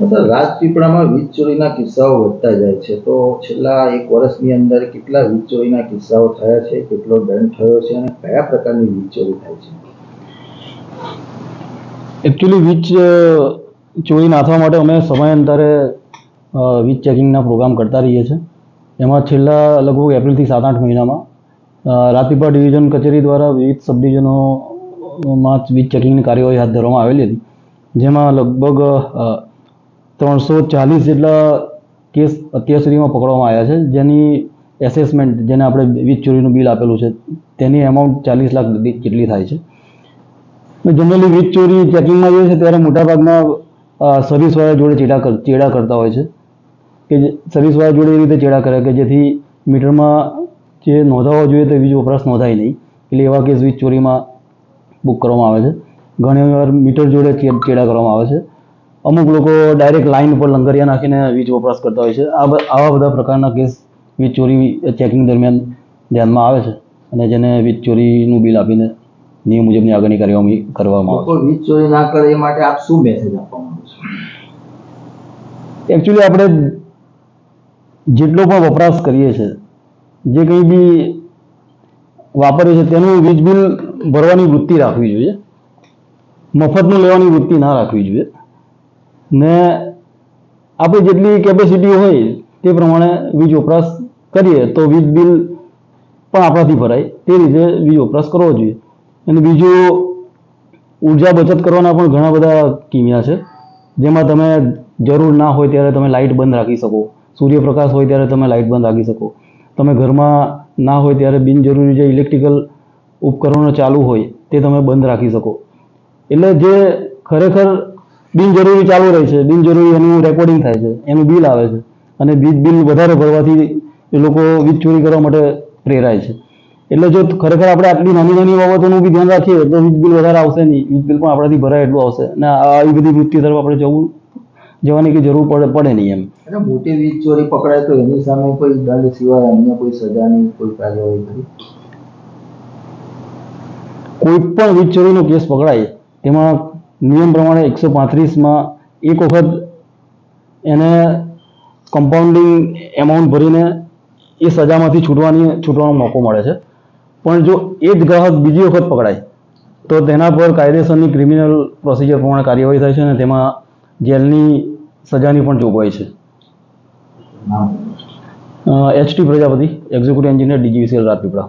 Sir રાજપીપળામાં વીજ ચોરીના કિસ્સાઓ વધતા જાય છે. તો છેલ્લા એક વર્ષની અંદર કેટલા વીજ ચોરીના કિસ્સાઓ થયા છે, કેટલો દંડ થયો છે અને કયા પ્રકારની વીજ ચોરી થાય છે? એકચ્યુઅલી વીજ ચોરી નાથવા માટે અમે સમયાંતરે વીજ ચેકિંગના પ્રોગ્રામ કરતા રહીએ છીએ. એમાં છેલ્લા લગભગ એપ્રિલથી સાત આઠ મહિનામાં રાજપીપળા ડિવિઝન કચેરી દ્વારા વિવિધ સબ વીજ ચેકિંગની કાર્યવાહી હાથ ધરવામાં આવેલી હતી. જેમાં લગભગ ત્રણસો ચાલીસ જેટલા કેસ અત્યાર સુધીમાં પકડવામાં આવ્યા છે. જેની એસેસમેન્ટ જેને આપણે વીજ ચોરીનું બિલ આપેલું છે, તેની એમાઉન્ટ ચાલીસ લાખ જેટલી થાય છે. જનરલી વીજ ચોરી ચેકિંગમાં જોઈએ છે ત્યારે મોટાભાગના સર્વિસવાળા જોડે ચેડા ચેડા કરતા હોય છે. કે સર્વિસવાળા જોડે એ રીતે ચેડા કરે કે જેથી મીટરમાં જે નોંધાવવા જોઈએ તે વીજ વપરાશ નોંધાય નહીં. એટલે એવા કેસ વીજ ચોરીમાં બુક કરવામાં આવે છે. ઘણી વાર મીટર જોડે ચેડા કરવામાં આવે છે. અમુક લોકો ડાયરેક્ટ લાઇન ઉપર લંગરિયા નાખીને વીજ વપરાશ કરતા હોય છે. આવા બધા પ્રકારના કેસ વીજ ચોરી ચેકિંગ દરમિયાન ધ્યાનમાં આવે છે અને જેને વીજ ચોરીનું બિલ આપીને નિયમ મુજબની આગળની કાર્યવાહી કરવામાં આવે વીજ ચોરી ના કરે એ માટે આપ શું મેસેજ આપવા છે? એકચ્યુઅલી આપણે જેટલો પણ વપરાશ કરીએ છીએ જે કંઈ બી વાપરીએ છીએ તેનું વીજ બિલ ભરવાની વૃત્તિ રાખવી જોઈએ. મફતનું લેવાની વૃત્તિ ના રાખવી જોઈએ. ને આપણી જેટલી કેપેસિટી હોય તે પ્રમાણે વીજ વપરાશ કરીએ તો વીજ બિલ પણ આપણાથી ભરાય. તે રીતે વીજ વપરાશ કરવો જોઈએ. અને બીજું, ઊર્જા બચત કરવાના પણ ઘણા બધા કિમિયા છે. જેમાં તમે જરૂર ના હોય ત્યારે તમે લાઇટ બંધ રાખી શકો. સૂર્યપ્રકાશ હોય ત્યારે તમે લાઇટ બંધ રાખી શકો. તમે ઘરમાં ના હોય ત્યારે બિનજરૂરી જે ઇલેક્ટ્રિકલ ઉપકરણો ચાલુ હોય તે તમે બંધ રાખી શકો. એટલે જે ખરેખર બિનજરૂરી ચાલુ રહે છે. બિનજરૂરી એનું રેકોર્ડિંગ થાય છે. એનું બિલ આવે છે. અને વીજ બિલ વધારે ભરવાથી એ લોકો વીજ ચોરી કરવા માટે પ્રેરાય છે. એટલે જો ખરેખર આપણે આટલી નાની નાની બાબતોનું બી ધ્યાન રાખીએ તો વીજ બિલ વધારે આવશે નહીં. વીજ બિલ પણ આપણાથી ભરાય એટલું આવશે. અને આવી બધી વૃત્તિ તરફ આપણે જવું જવાની કે જરૂર પડે પડે નહીં એમ. મોટી વીજ ચોરી પકડાય તો એની સામે કોઈ દંડ સિવાય અન્ય કોઈ સજાની કોઈ કાર્યવાહી કરી કોઈ પણ વીજ ચોરીનો કેસ પકડાય તેમાં નિયમ પ્રમાણે એકસો પાંત્રીસમાં એક વખત એને કમ્પાઉન્ડિંગ એમાઉન્ટ ભરીને એ સજામાંથી છૂટવાની છૂટવાનો મોકો મળે છે. પણ જો એ જ ગ્રાહક બીજી વખત પકડાય તો તેના પર કાયદેસરની ક્રિમિનલ પ્રોસિજર પ્રમાણે કાર્યવાહી થાય છે અને તેમાં જેલની સજાની પણ જોગવાઈ છે. HT Prajapati executive engineer DGVCL Rajpipla.